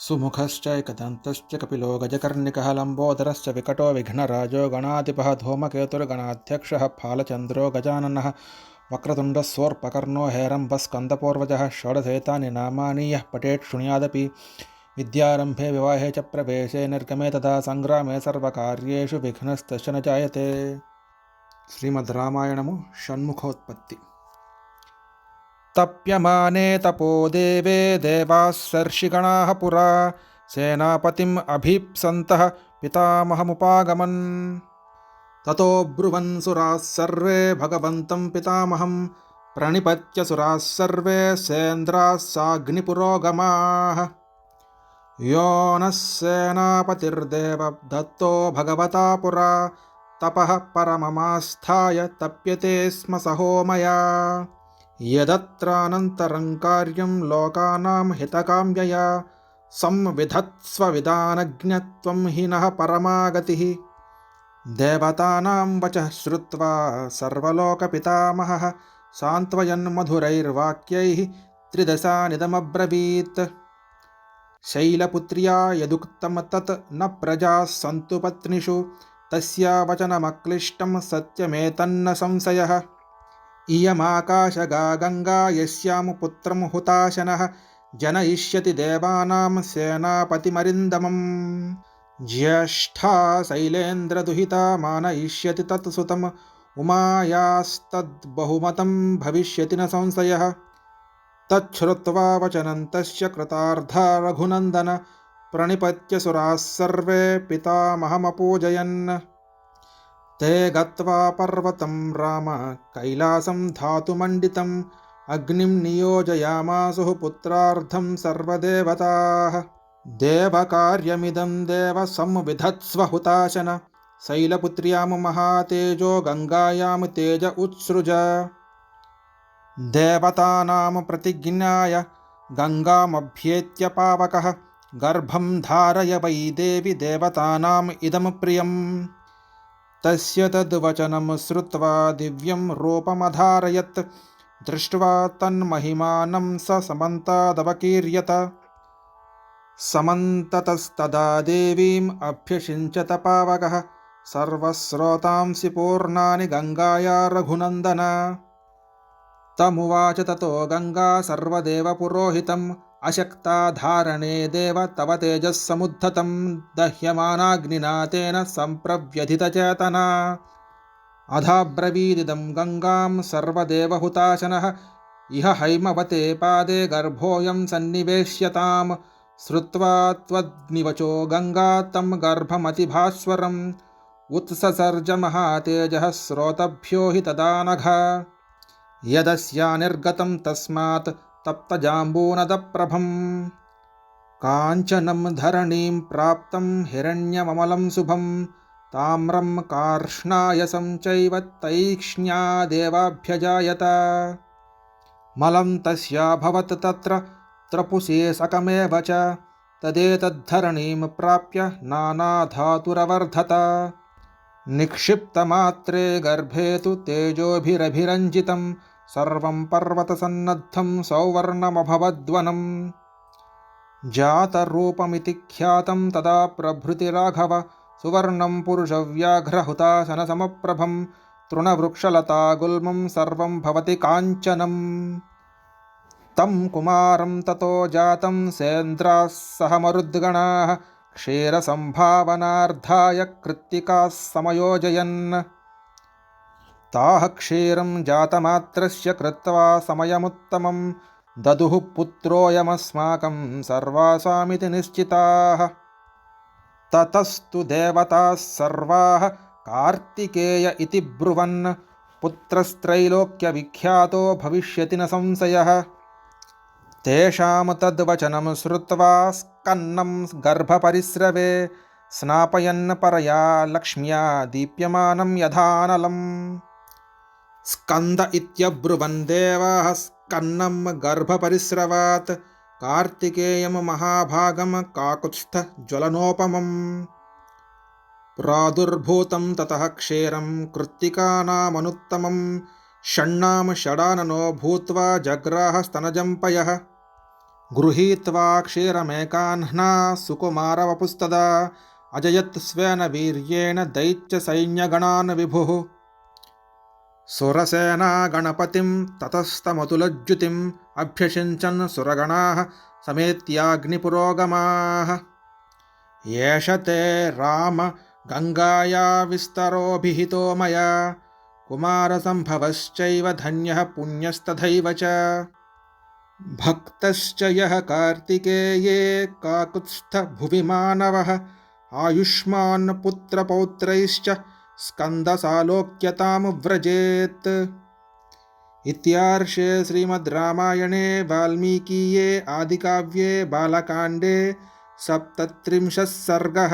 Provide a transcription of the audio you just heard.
सुमुखश्च कदन्तश्च कपिलो गजकर्णिकः लम्बोदरश्च विकटो विघ्नराजो गणाधिपः धूमकेतुर्गणाध्यक्षः फालचन्द्रो गजाननः वक्रतुण्डस्वोऽर्पकर्णो हेरम्बस्कन्दपूर्वजः षोडशेतानि नामानि यः पठेत् शृणुयादपि। विद्यारम्भे विवाहे च प्रवेशे निर्गमे तथा सङ्ग्रामे सर्वकार्येषु विघ्नस्तश्च न जायते। श्रीमद्रामायणमु षण्मुखोत्पत्ति। तप्यमाने तपो देवे देवाः सर्षिगणाः पुरा सेनापतिम् अभीप्सन्तः पितामहमुपागमन् ततो ब्रुवन् सुराः सर्वे भगवन्तं पितामहं प्रणिपत्य सुराः सर्वे सेन्द्राः साग्निपुरोगमाः यो नः सेनापतिर्देवदत्तो भगवता पुरा तपः परममास्थाय तप्यते स्म सहोमया मया यदत्रानन्तरं कार्यं लोकानां हितकाम्यया संविधत्स्वविधानज्ञत्वं हि नः परमागतिः। देवतानां वचः श्रुत्वा सर्वलोकपितामहः सान्त्वयन्मधुरैर्वाक्यैः त्रिदशानिदमब्रवीत्। शैलपुत्र्या यदुक्तं तत् न प्रजाः सन्तु पत्निषु तस्या वचनमक्लिष्टं सत्यमेतन्न संशयः इयमाकाशगा गङ्गा यस्यां पुत्रं हुताशनः जनयिष्यति देवानां सेनापतिमरिन्दमम्। ज्येष्ठा शैलेन्द्रदुहिता मानयिष्यति तत्सुतम्। उमायास्तद्बहुमतं भविष्यति न संशयः। तच्छ्रुत्वा वचनं तस्य कृतार्धा रघुनन्दन प्रणिपत्य सुराः सर्वे पितामहमपूजयन्। ते गत्वा पर्वतं राम कैलासं धातुमण्डितम् अग्निं नियोजयामासुः पुत्रार्थं सर्वदेवताः। देवकार्यमिदं देव संविधत्स्व हुताशन शैलपुत्र्यां महातेजो गङ्गायां तेज उत्सृज। देवतानां प्रतिज्ञाय गङ्गामभ्येत्य पावकः गर्भं धारय वै देवि देवतानाम् इदं प्रियम् तस्य तद्वचनं श्रुत्वा दिव्यं रूपमधारयत् दृष्ट्वा तन्महिमानं स समन्तादवकीर्यत समन्ततस्तदा देवीम् अभ्यषिञ्चत पावकः सर्वस्रोतांसि पूर्णानि गङ्गाया रघुनन्दन तमुवाच ततो गङ्गा सर्वदेवपुरोहितम् అశక్తాధారణే దేవ తవ తేజస్సముద్ధతం దహ్యమానాగ్నినా తేన సంప్రవ్యధితచేతన. అధాబ్రవీదిదం గంగాం సర్వదేవహుతాశన ఇహ హైమవతే పాదే గర్భోయం సన్నివేశ్యతాం. శ్రుత్వా త్వగ్నివచో గంగా తం గర్భమతిభాస్వరం. ఉత్ససర్జమహాతేజ స్రోతభ్యో హి తదానఘ. యదస్యా నిర్గతం తస్మాత్ यदस्या निर्गतं तस्मात् तप्तजाम्बूनदप्रभम् काञ्चनं धरणीं प्राप्तं हिरण्यममलं शुभं ताम्रं कार्ष्णायसं चैव तैक्ष्ण्यादेवाभ्यजायत मलं तस्याभवत् तत्र त्रपुशेषकमेव च तदेतद्धरणीं प्राप्य नानाधातुरवर्धत निक्षिप्तमात्रे गर्भे तु तेजोभिरभिरञ्जितं सर्वं पर्वतसन्नद्धं सौवर्णमभवद्वनम् जातरूपमिति ख्यातं तदा प्रभृतिराघव सुवर्णं पुरुषव्याघ्रहुताशनसमप्रभं तृणवृक्षलतागुल्मं सर्वं भवति काञ्चनम् तं कुमारं ततो जातं सेन्द्राः सह मरुद्गणाः क्षीरसम्भावनार्धाय कृत्तिकाः समयोजयन् ताः क्षीरं जातमात्रस्य कृत्वा समयमुत्तमं ददुः पुत्रोऽयमस्माकं सर्वासामिति निश्चिताः ततस्तु देवताः सर्वाः कार्तिकेय इति ब्रुवन् पुत्रस्त्रैलोक्यविख्यातो भविष्यति न संशयः तेषां तद्वचनं श्रुत्वा स्कन्नं गर्भपरिस्रवे स्नापयन् परया लक्ष्म्या दीप्यमानं यथानलम् స్కంద ఇత్యబ్రువన్ దేవాః స్కన్నం గర్భపరిస్రవాత్ కార్తికేయం మహాభాగం కాకుత్స్థ జ్వలనోపమం. ప్రాదుర్భూతం తత క్షీరం కృత్తికానామనుత్తమం షణ్ణాం షడాననో భూత్వా జగ్రాహస్తనజం పయ గృహీత్వా క్షీరమేకాహ్నా సుకుమారవపుస్తదా అజయత్ స్వేన వీర్యేణ దైత్య విభు. సురసేనా గణపతిం తతస్తమతులజ్జుతిం అభ్యషించన్ సురగణా సమేత్యాగ్నిపురోగమా ఏష తే రామ గంగాయా విస్తరోభిహితో మయా కుమారసంభవశ్చైవ ధన్య పుణ్యస్తథైవ చ భక్తశ్చ యః కార్తికేయే కాకుత్స్థ భువి మానవ ఆయుష్మాన్ పుత్రపౌత్రైశ్చ व्रजेत् इत्यार्षे श्रीमद् रामायणे वाल्मीकीये आदिकाव्ये बालकाण्डे सप्तत्रिंशः सर्गः